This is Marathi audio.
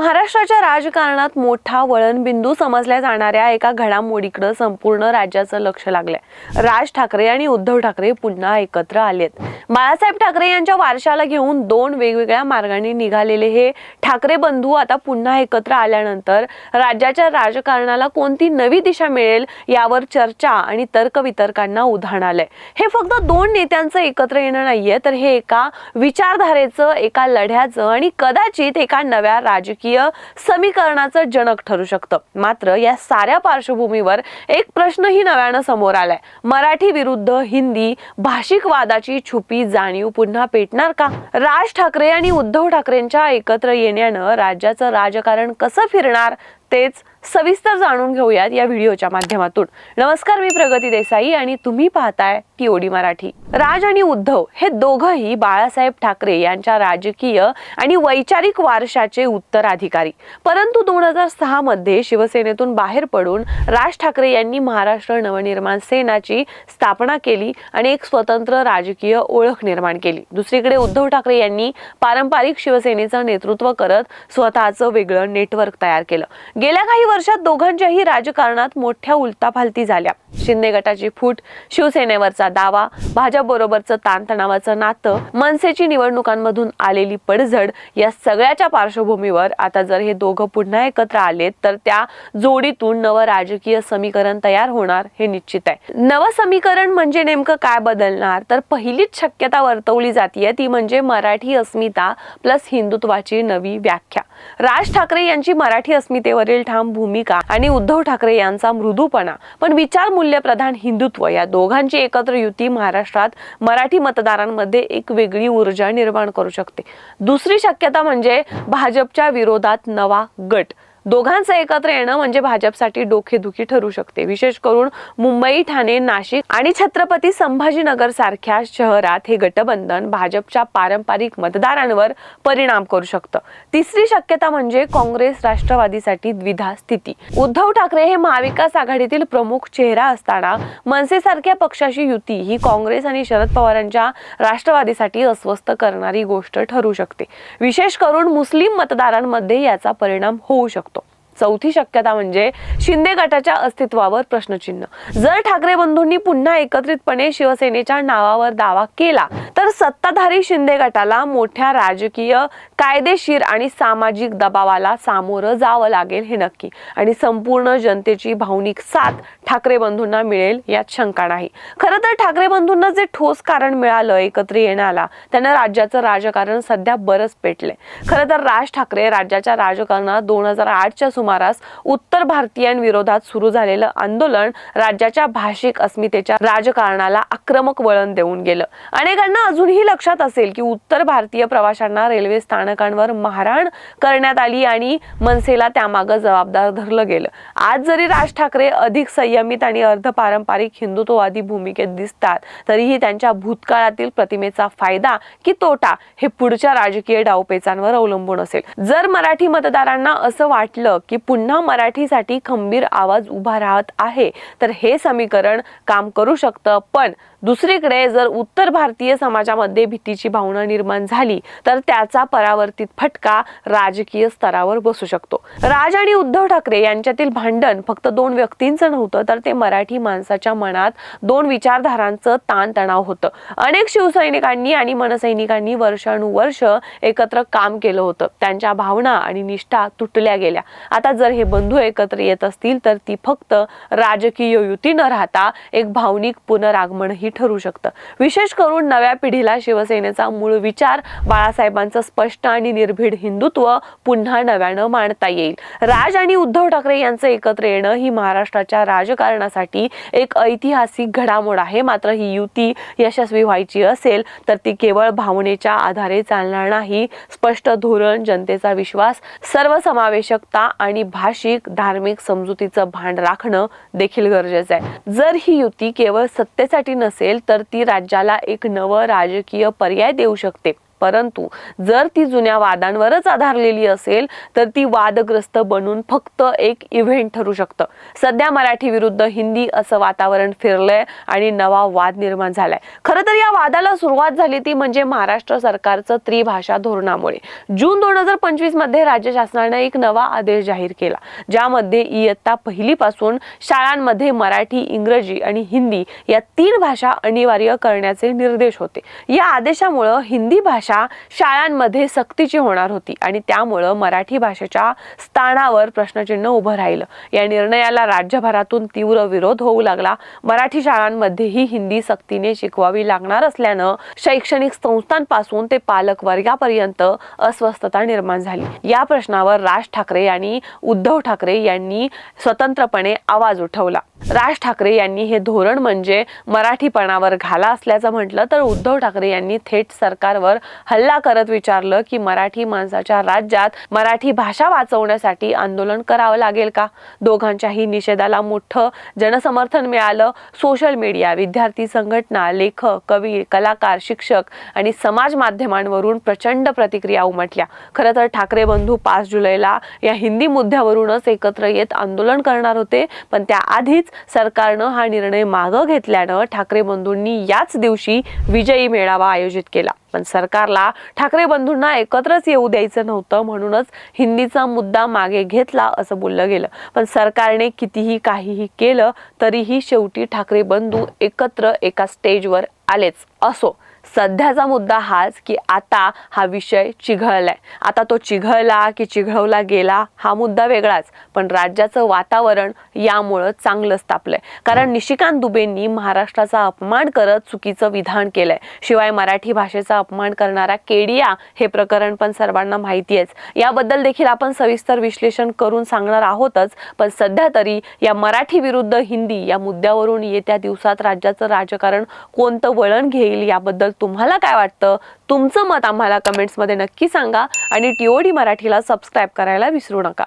महाराष्ट्राच्या राजकारणात मोठा वळणबिंदू समजल्या जाणाऱ्या एका घडामोडीकडे संपूर्ण राज्याचं लक्ष लागलंय. राज ठाकरे आणि उद्धव ठाकरे पुन्हा एकत्र आलेत. बाळासाहेब ठाकरे यांच्या वारशाला घेऊन दोन वेगवेगळ्या मार्गाने निघालेले हे ठाकरे बंधू आता पुन्हा एकत्र आल्यानंतर राज्याच्या राजकारणाला कोणती नवी दिशा मिळेल यावर चर्चा आणि तर्कवितर्कांना उधाण आलंय. हे फक्त दोन नेत्यांचं एकत्र येणं नाहीये तर हे एका विचारधारेचं एका लढ्याचं आणि कदाचित एका नव्या राजकीय समीकरणाचं जनक ठरू शकतं. मात्र या साऱ्या पार्श्वभूमीवर एक प्रश्नही नव्यानं समोर आलाय. मराठी विरुद्ध हिंदी भाषिक वादाची छुपी जाणीव पुन्हा पेटणार का? राज ठाकरे आणि उद्धव ठाकरेंच्या एकत्र येण्यानं राज्याचं राजकारण कसं फिरणार? तेच सविस्तर जाणून घेऊयात या व्हिडिओच्या माध्यमातून. नमस्कार मी प्रगती देसाई आणि तुम्ही पाहताय टीओडी मराठी. राज आणि उद्धव हे दोघंही बाळासाहेब ठाकरे यांच्या राजकीय आणि वैचारिक वारशाचे उत्तराधिकारी. परंतु दोन हजार सहा मध्ये शिवसेनेतून बाहेर पडून राज ठाकरे यांनी महाराष्ट्र नवनिर्माण सेनाची स्थापना केली आणि एक स्वतंत्र राजकीय ओळख निर्माण केली. दुसरीकडे उद्धव ठाकरे यांनी पारंपरिक शिवसेनेचं नेतृत्व करत स्वतःचं वेगळं नेटवर्क तयार केलं. गेल्या काही वर्षात दोघांच्याही राजकारणात मोठ्या उलताफालती झाल्या. शिंदे गटाची फूट शिवसेनेवरचा दावा भाजपबरोबरचं ताणतणावाचं नातं मनसेची निवडणुकांमधून आलेली पडझड या सगळ्याच्या पार्श्वभूमीवर आता जर हे दोघं पुन्हा एकत्र आलेत तर त्या जोडीतून नवं राजकीय समीकरण तयार होणार हे निश्चित आहे. नवं समीकरण म्हणजे नेमकं काय बदलणार? तर पहिलीच शक्यता वर्तवली जातीये ती म्हणजे मराठी अस्मिता प्लस हिंदुत्वाची नवी व्याख्या. राज ठाकरे यांची मराठी अस्मितेवरील ठाम भूमिका आणि उद्धव ठाकरे यांचा मृदूपणा. पण विचार मूल्यप्रधान हिंदुत्व या दोघांची एकत्र युती महाराष्ट्रात मराठी मतदारांमध्ये एक वेगळी ऊर्जा निर्माण करू शकते. दुसरी शक्यता म्हणजे भाजपच्या विरोधात नवा गट. दोघांचं एकत्र येणं म्हणजे भाजपसाठी डोकेदुखी ठरू शकते. विशेष करून मुंबई ठाणे नाशिक आणि छत्रपती संभाजीनगर सारख्या शहरात हे गटबंधन भाजपच्या पारंपरिक मतदारांवर परिणाम करू शकतं. तिसरी शक्यता म्हणजे काँग्रेस राष्ट्रवादीसाठी द्विधा स्थिती. उद्धव ठाकरे हे महाविकास आघाडीतील प्रमुख चेहरा असताना मनसेसारख्या पक्षाची युती ही काँग्रेस आणि शरद पवारांच्या राष्ट्रवादीसाठी अस्वस्थ करणारी गोष्ट ठरू शकते. विशेष करून मुस्लिम मतदारांमध्ये याचा परिणाम होऊ शकतो. चौथी शक्यता म्हणजे शिंदे गटाच्या अस्तित्वावर प्रश्नचिन्ह. जर ठाकरे बंधूंनी पुन्हा एकत्रितपणे शिवसेनेच्या नावावर दावा केला तर सत्ताधारी शिंदे गटाला मोठ्या राजकीय कायदेशीर आणि सामाजिक दबावाला सामोरं जावं लागेल हे नक्की. आणि संपूर्ण जनतेची भावनिक साथ ठाकरे बंधूंना मिळेल यात शंका नाही. खरं तर ठाकरे बंधूंना जे ठोस कारण मिळालं एकत्र येण्याला त्यांना राज्याचं राजकारण सध्या बरंच पेटलंय. खरं तर राज ठाकरे राज्याच्या राजकारणात दोन हजार आठच्या सुमारास उत्तर भारतीयांविरोधात सुरू झालेलं आंदोलन राज्याच्या भाषिक अस्मितेच्या राजकारणाला आक्रमक वळण देऊन गेलं. अनेकांना अजूनही लक्षात असेल की उत्तर भारतीय प्रवाशांना रेल्वे स्थानकांवर मारहाण करण्यात आली आणि मनसेला त्यामागं जबाबदार धरलं गेलं. आज जरी राज ठाकरे अधिक संयमित आणि अर्धपारंपरिक हिंदुत्ववादी भूमिकेत दिसतात तरीही त्यांच्या भूतकाळातील प्रतिमेचा फायदा की तोटा हे पुढच्या राजकीय डावपेचांवर अवलंबून असेल. जर मराठी मतदारांना असं वाटलं की पुन्हा मराठीसाठी खंबीर आवाज उभा राहत आहे. तर हे समीकरण काम करू शकतं पण दुसरीकडे जर उत्तर भारतीय समाजामध्ये भीतीची भावना निर्माण झाली तर त्याचा परावर्तित फटका राजकीय स्तरावर बसू शकतो. राज आणि उद्धव ठाकरे यांच्यातील भांडण फक्त दोन व्यक्तींचं नव्हतं तर ते मराठी माणसाच्या मनात दोन विचारधारांचं ताणतणाव होतं. अनेक शिवसैनिकांनी आणि मनसैनिकांनी वर्षानुवर्ष एकत्र काम केलं होतं. त्यांच्या भावना आणि निष्ठा तुटल्या गेल्या. आता जर हे बंधू एकत्र येत असतील तर ती फक्त राजकीय युती न राहता एक भावनिक पुनरागमनही ठरू शकतं. विशेष करून नव्या पिढीला शिवसेनेचा मूळ विचार बाळासाहेबांचं स्पष्ट आणि निर्भीड हिंदुत्व पुन्हा नव्यानं मांडता येईल. राज आणि उद्धव ठाकरे यांचं एकत्र येणं ही महाराष्ट्राच्या राजकारणासाठी एक ऐतिहासिक घडामोड आहे. मात्र ही युती यशस्वी व्हायची असेल तर ती केवळ भावनेच्या आधारे चालणार नाही. स्पष्ट धोरण जनतेचा विश्वास सर्वसमावेशकता आणि भाषिक धार्मिक समजुतीचं भान राखणं देखील गरजेचं आहे. जर ही युती केवळ सत्तेसाठी नसेल असेल तर ती राज्याला एक नवं राजकीय पर्याय देऊ शकते. परंतु जर ती जुन्या वादांवरच आधारलेली असेल तर ती वादग्रस्त बनून फक्त एक इव्हेंट ठरू शकतं. सध्या मराठी विरुद्ध हिंदी असं वातावरण फिरलंय आणि नवा वाद निर्माण झालाय. खरं तर या वादाला सुरुवात झाली ती म्हणजे महाराष्ट्र सरकारचं त्रिभाषा धोरणामुळे. जून दोन हजार पंचवीसमध्ये राज्य शासनाने एक नवा आदेश जाहीर केला ज्यामध्ये इयत्ता पहिलीपासून शाळांमध्ये मराठी इंग्रजी आणि हिंदी या तीन भाषा अनिवार्य करण्याचे निर्देश होते. या आदेशामुळं हिंदी भाषा शाळांमध्ये सक्तीची होणार होती आणि त्यामुळं मराठी भाषेच्या स्थानावर प्रश्नचिन्ह उभं राहिलं. या निर्णयाला राज्यभरातून तीव्र विरोध होऊ लागला. मराठी शाळांमध्येही हिंदी सक्तीने शिकवावी लागणार असल्यानं शैक्षणिक संस्थांपासून ते पालक वर्गापर्यंत अस्वस्थता निर्माण झाली. या प्रश्नावर राज ठाकरे आणि उद्धव ठाकरे यांनी स्वतंत्रपणे आवाज उठवला. राज ठाकरे यांनी हे धोरण म्हणजे मराठीपणावर घाला असल्याचं म्हटलं तर उद्धव ठाकरे यांनी थेट सरकारवर हल्ला करत विचारलं की मराठी माणसाच्या राज्यात मराठी भाषा वाचवण्यासाठी आंदोलन करावं लागेल का? दोघांच्याही निषेधाला मोठं जनसमर्थन मिळालं. सोशल मीडिया विद्यार्थी संघटना लेखक कवी कलाकार शिक्षक आणि समाज माध्यमांवरून प्रचंड प्रतिक्रिया उमटल्या. खरं तर ठाकरे बंधू पाच जुलैला या हिंदी मुद्द्यावरूनच एकत्र येत आंदोलन करणार होते पण त्याआधीच सरकारनं हा निर्णय मागं घेतल्यानं ठाकरे बंधूंनी याच दिवशी विजयी मेळावा आयोजित केला. पण सरकारला ठाकरे बंधूंना एकत्रच येऊ द्यायचं नव्हतं म्हणूनच हिंदीचा मुद्दा मागे घेतला असं बोललं गेलं. पण सरकारने कितीही काहीही केलं तरीही शेवटी ठाकरे बंधू एकत्र एका स्टेजवर आलेच असो. सध्याचा मुद्दा हाच की आता हा विषय चिघळलाय. आता तो चिघळला की चिघळवला गेला हा मुद्दा वेगळाच. पण राज्याचं वातावरण यामुळं चांगलंच तापलंय कारण निशिकांत दुबेंनी महाराष्ट्राचा अपमान करत चुकीचं विधान केलंय. शिवाय मराठी भाषेचा अपमान करणारा केडिया हे प्रकरण पण सर्वांना माहिती आहेच याबद्दल देखील आपण सविस्तर विश्लेषण करून सांगणार आहोतच पण सध्या तरी या मराठी विरुद्ध हिंदी या मुद्द्यावरून येत्या दिवसात राज्याचं राजकारण कोणतं वळण घेईल याबद्दल याबद्दल तुम्हाला काय वाटतं? तुमचं मत आम्हाला कमेंट्समध्ये नक्की सांगा आणि टीओडी मराठीला सबस्क्राईब करायला विसरू नका.